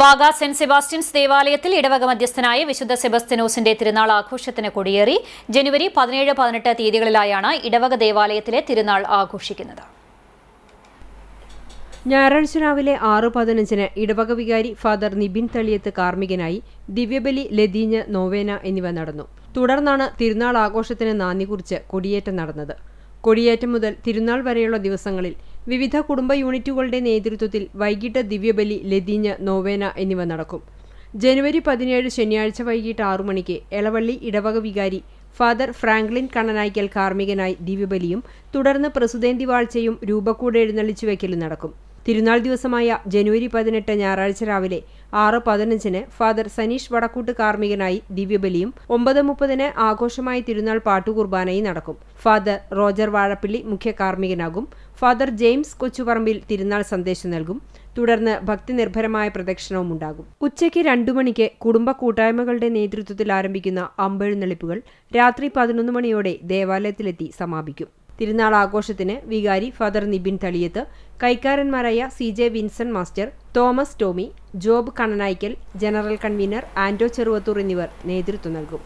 Wagah saint Sebastian's ദേവാലയത്തിൽ ഇടവക മധ്യസ്ഥനായ വിശുദ്ധ സെബസ്തനോസിന്റെ തിരുനാൾ ആഘോഷത്തിന് കൊടിയേറി. ജനുവരി പതിനേഴ് പതിനെട്ട് തീയതികളിലായാണ് ഇടവക ദേവാലയത്തിലെ തിരുനാൾ ആഘോഷിക്കുന്നത്. ഞായറാഴ്ച രാവിലെ ആറ് പതിനഞ്ചിന് ഇടവക വികാരി ഫാദർ നിബിൻ തളിയത്ത് കാർമ്മികനായി ദിവ്യബലി ലതീഞ്ഞ് നോവേന എന്നിവ നടന്നു. തുടർന്നാണ് തിരുനാൾ ആഘോഷത്തിന് നാന്ദി കുറിച്ച് കൊടിയേറ്റം നടന്നത്. കൊടിയേറ്റം മുതൽ തിരുനാൾ വരെയുള്ള ദിവസങ്ങളിൽ വിവിധ കുടുംബ യൂണിറ്റുകളുടെ നേതൃത്വത്തിൽ വൈകിട്ട് ദിവ്യബലി ലതീഞ്ഞ് നോവേന എന്നിവ നടക്കും. ജനുവരി പതിനേഴ് ശനിയാഴ്ച വൈകിട്ട് ആറു മണിക്ക് എളവള്ളി ഇടവക വികാരി ഫാദർ ഫ്രാങ്ക്ലിൻ കണ്ണനായ്ക്കൽ കാർമ്മികനായി ദിവ്യബലിയും തുടർന്ന് പ്രസുതേന്തി വാഴ്ചയും രൂപക്കൂടെ എഴുന്നള്ളിച്ചു വയ്ക്കലും നടക്കും. തിരുനാൾ ദിവസമായ ജനുവരി പതിനെട്ട് ഞായറാഴ്ച രാവിലെ ആറ് പതിനഞ്ചിന് ഫാദർ സനീഷ് വടക്കൂട്ട് കാർമ്മികനായി ദിവ്യബലിയും ഒമ്പത് മുപ്പതിന് ആഘോഷമായി തിരുനാൾ പാട്ടുകുർബാനയും നടക്കും. ഫാദർ റോജർ വാഴപ്പിള്ളി മുഖ്യ കാർമ്മികനാകും. ഫാദർ ജെയിംസ് കൊച്ചുപറമ്പിൽ തിരുനാൾ സന്ദേശം നൽകും. തുടർന്ന് ഭക്തിനിർഭരമായ പ്രദക്ഷിണവും ഉണ്ടാകും. ഉച്ചയ്ക്ക് രണ്ടു മണിക്ക് കുടുംബ കൂട്ടായ്മകളുടെ നേതൃത്വത്തിൽ ആരംഭിക്കുന്ന അമ്പെഴുന്നള്ളിപ്പുകൾ രാത്രി പതിനൊന്ന് മണിയോടെ ദേവാലയത്തിലെത്തി സമാപിക്കും. തിരുനാൾ ആഘോഷത്തിന് വികാരി father Nibin Thaliyath കൈക്കാരന്മാരായ C J Vinson master Thomas Tomy Job Kannanaykkal general convener Ando Cheruvathur എന്നിവർ നേതൃത്വം നൽകും.